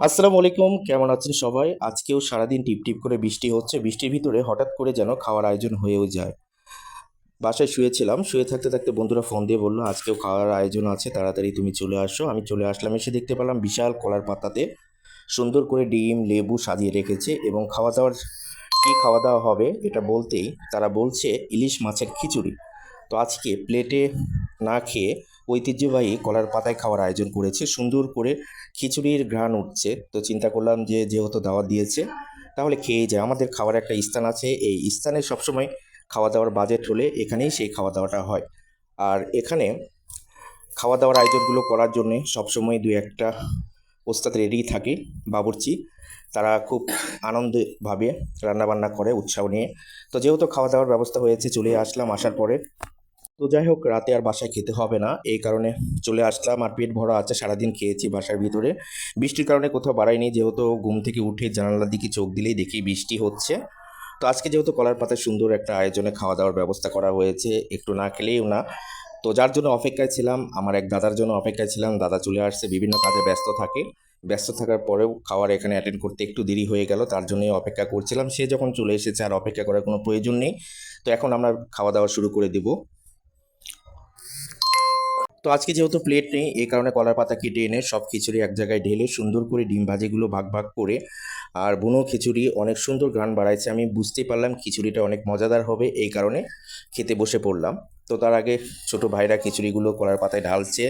আসসালামু আলাইকুম, কেমন আছেন সবাই? আজকেও সারাদিন টিপ টিপ করে বৃষ্টি হচ্ছে। বৃষ্টির ভিতরে হঠাৎ করে যেন খাওয়ার আয়োজন হয়েও যায়। বাসায় শুয়েছিলাম, শুয়ে থাকতে থাকতে বন্ধুরা ফোন দিয়ে বলল, আজকেও খাওয়ার আয়োজন আছে, তাড়াতাড়ি তুমি চলে আসো। আমি চলে আসলাম, এসে দেখতে পেলাম বিশাল কলার পাতাতে সুন্দর করে ডিম, লেবু সাজিয়ে রেখেছে এবং খাওয়া দাওয়ার কী খাওয়া দাওয়া হবে এটা বলতেই তারা বলছে ইলিশ মাছের খিচুড়ি। তো আজকে প্লেটে না খেয়ে ঐতিহ্যবাহী কলার পাতায় খাওয়ার আয়োজন করেছে। সুন্দর করে খিচুড়ির ঘ্রাণ উঠছে। তো চিন্তা করলাম যে, যেহেতু দাওয়াত দিয়েছে, তাহলে খেয়ে যায় আমাদের খাওয়ার একটা স্থান আছে। এই স্থানে সবসময় খাওয়া দাওয়ার বাজেট হলে এখানেই সেই খাওয়া দাওয়াটা হয়। আর এখানে খাওয়া দাওয়ার আয়োজনগুলো করার জন্যে সবসময় দু একটা ওস্তাদ রেডি থাকে, বাবুর্চি। তারা খুব আনন্দভাবে রান্নাবান্না করে, উৎসাহ নিয়ে। তো যেহেতু খাওয়া দাওয়ার ব্যবস্থা হয়েছে, চলে আসলাম আসার পরে। তো যাই হোক, রাতে আর বাসায় খেতে হবে না। এই কারণে চলে আসলাম আর পেট ভরা আছে, সারাদিন খেয়েছি বাসার ভিতরে। বৃষ্টির কারণে কোথাও বাড়াইনি, যেহেতু ঘুম থেকে উঠে জানালার দিকে চোখ দিলেই দেখি বৃষ্টি হচ্ছে। তো আজকে যেহেতু কলার পাতায় সুন্দর একটা আয়োজনে খাওয়া দাওয়ার ব্যবস্থা করা হয়েছে, একটু না খেলেও না। তো যার জন্য অপেক্ষায় ছিলাম, আমার এক দাদার জন্য অপেক্ষায় ছিলাম, দাদা চলে আসছে, বিভিন্ন কাজে ব্যস্ত থাকে। ব্যস্ত থাকার পরেও খাওয়ার এখানে অ্যাটেন্ড করতে একটু দেরি হয়ে গেল, তার জন্যই অপেক্ষা করছিলাম। সে যখন চলে এসেছে আর অপেক্ষা করার কোনো প্রয়োজন নেই, তো এখন আমরা খাওয়া দাওয়া শুরু করে দেবো। তো আজকে যেহেতু প্লেট নেই এই কারণে কলার পাতা কেটে এনে সব খিচুড়ি এক জায়গায় ঢেলে সুন্দর করে ডিম ভাজিগুলো ভাগ ভাগ করে আর বুনো খিচুড়ি অনেক সুন্দর গান বাড়াইছে। আমি বুঝতে পারলাম খিচুড়িটা অনেক মজাদার হবে, এই কারণে খেতে বসে পড়লাম। তো তার আগে ছোট ভাইরা খিচুড়িগুলো কলার পাতায় ঢালছে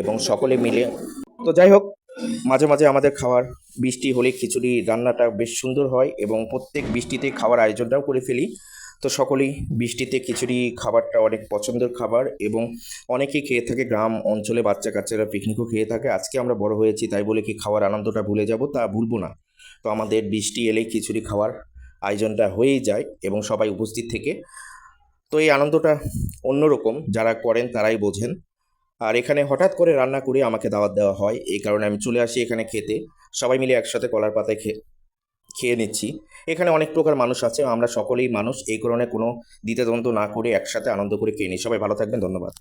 এবং সকলে মিলে তো যাই হোক, মাঝে মাঝে আমাদের খাওয়ার বৃষ্টি হলে খিচুড়ি রান্নাটা বেশ সুন্দর হয় এবং প্রত্যেক বৃষ্টিতে খাওয়ার আয়োজনটাও করে ফেলি। তো সকলেই বৃষ্টিতে খিচুড়ি খাবারটা অনেক পছন্দের খাবার এবং অনেকেই খেয়ে থাকে গ্রাম অঞ্চলে বাচ্চা কাচ্চারা পিকনিকও খেয়ে থাকে। আজকে আমরা বড় হয়েছি, তাই বলে কি খাওয়ার আনন্দটা ভুলে যাব তা ভুলবো না। তো আমাদের বৃষ্টি এলেই খিচুড়ি খাওয়ার আয়োজনটা হয়েই যায় এবং সবাই উপস্থিত থেকে। তো এই আনন্দটা অন্যরকম, যারা করেন তারাই বোঝেন। আর এখানে হঠাৎ করে রান্না করে আমাকে দাওয়াত দেওয়া হয়, এই কারণে আমি চলে আসি এখানে খেতে। সবাই মিলে একসাথে কলার পাতায় খেয়ে খেয়ে নিচ্ছি। এখানে অনেক প্রকার মানুষ আছে, আমরা সকলেই মানুষ। এই কারণে কোনো দ্বিতীয়দ্বন্দ্ব না করে একসাথে আনন্দ করে খেয়ে নিই। সবাই ভালো থাকবেন, ধন্যবাদ।